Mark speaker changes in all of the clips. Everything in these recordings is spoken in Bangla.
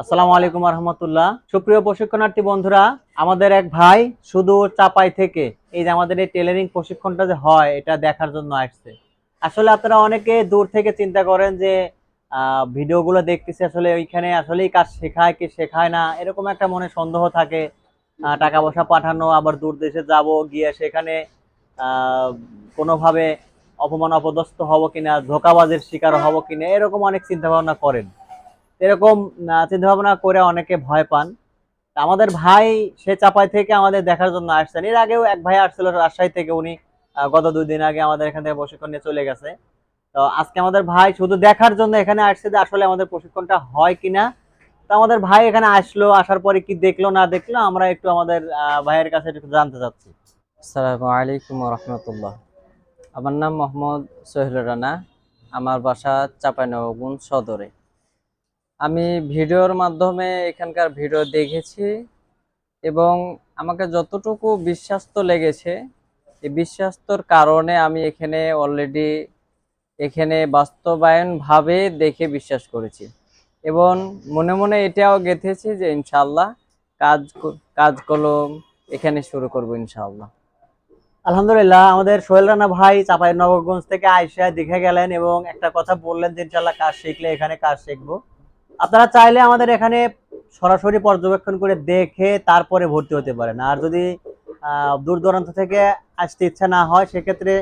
Speaker 1: আসসালামু আলাইকুম রহমতুল্লাহ সুপ্রিয় প্রশিক্ষণার্থী বন্ধুরা, আমাদের এক ভাই শুধু চাপাই থেকে, এই যে আমাদের এই টেলারিং প্রশিক্ষণটা যে হয়, এটা দেখার জন্য আসছে। আসলে আপনারা অনেকে দূর থেকে চিন্তা করেন যে ভিডিওগুলো দেখতেছি, আসলে ওইখানে আসলেই কাজ শেখায় কি শেখায় না, এরকম একটা মনে সন্দেহ থাকে। টাকা পয়সা পাঠানো, আবার দূর দেশে যাব, গিয়ে সেখানে কোনোভাবে অপমান অপদস্থ হব কিনা, ধোকাবাজের শিকার হব কিনা, এরকম অনেক চিন্তা ভাবনা করেন। এরকম চিন্তা ভাবনা করে অনেকে ভয় পান। আমাদের ভাই সে চাপাই থেকে আমাদের দেখার জন্য আসছেন। এর আগেও এক ভাই আসছিল রাজশাহী থেকে, উনি গত দুই দিন আগে আমাদের এখান থেকে প্রশিক্ষণ নিয়ে চলে গেছে। তো আজকে আমাদের ভাই শুধু দেখার জন্য এখানে আসছে যে আসলে আমাদের প্রশিক্ষণটা হয় কিনা। তো আমাদের ভাই এখানে আসলো, আসার পরে কি দেখল, না দেখল, আমরা একটু আমাদের ভাইয়ের কাছে একটু জানতে চাচ্ছি।
Speaker 2: আসসালামু আলাইকুম রহমতুল্লাহ। আমার নাম মোহাম্মদ সোহেল রানা। আমার বাসা চাঁপাইনবাবগঞ্জ সদরে। আমি ভিডিওর মাধ্যমে এখানকার ভিডিও দেখেছি এবং আমাকে যতটুকু বিশ্বাস্ত লেগেছে, এই বিশ্বাস্তর কারণে আমি এখানে অলরেডি এখানে বাস্তবায়নভাবে দেখে বিশ্বাস করেছি। এবং মনে মনে এটাও গেঁথেছি যে ইনশাল্লাহ কাজ কাজ কলম এখানে শুরু করব ইনশাল্লাহ
Speaker 1: আলহামদুলিল্লাহ, আমাদের সোহেল রানা ভাই চাপাই নবগঞ্জ থেকে আইসা দেখে গেলেন এবং একটা কথা বললেন যে ইনশাল্লাহ কাজ শিখলে এখানে কাজ শিখব। আপনারা চাইলে আমাদের এখানে সরাসরি পর্যবেক্ষণ করে দেখে তারপরে ভর্তি হতে পারেন। আর যদি দূর দূরান্ত থেকে আসতে ইচ্ছা না হয়, সেক্ষেত্রে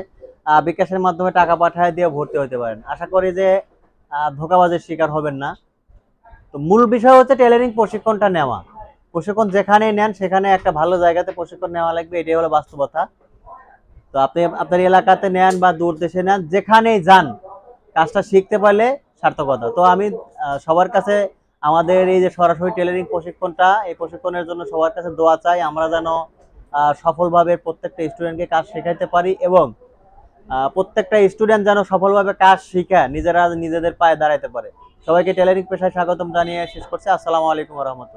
Speaker 1: বিকাশের মাধ্যমে টাকা পাঠায় দিয়ে ভর্তি হতে পারেন। আশা করি যে ধোঁকাবাজের শিকার হবেন না। তো মূল বিষয় হচ্ছে টেলারিং প্রশিক্ষণটা নেওয়া। প্রশিক্ষণ যেখানেই নেন, সেখানে একটা ভালো জায়গাতে প্রশিক্ষণ নেওয়া লাগবে। এটাই হলো বাস্তবতা। তো আপনি আপনার এলাকাতে নেন বা দূর দেশে নেন, যেখানেই যান, কাজটা শিখতে পারলে সার্থকতা। তো আমি সবার কাছে আমাদের এই যে সরাসরি টেলারিং প্রশিক্ষণটা, এই প্রশিক্ষণের জন্য সবার কাছে দোয়া চাই আমরা যেন সফলভাবে প্রত্যেকটা স্টুডেন্টকে কাজ শেখাইতে পারি এবং প্রত্যেকটা স্টুডেন্ট যেন সফলভাবে কাজ শিখা নিজেরা নিজেদের পায়ে দাঁড়াইতে পারে। সবাইকে টেলারিং পেশায় স্বাগতম জানিয়ে শেষ করছি। আসসালামু আলাইকুম রহমতুল্লাহ।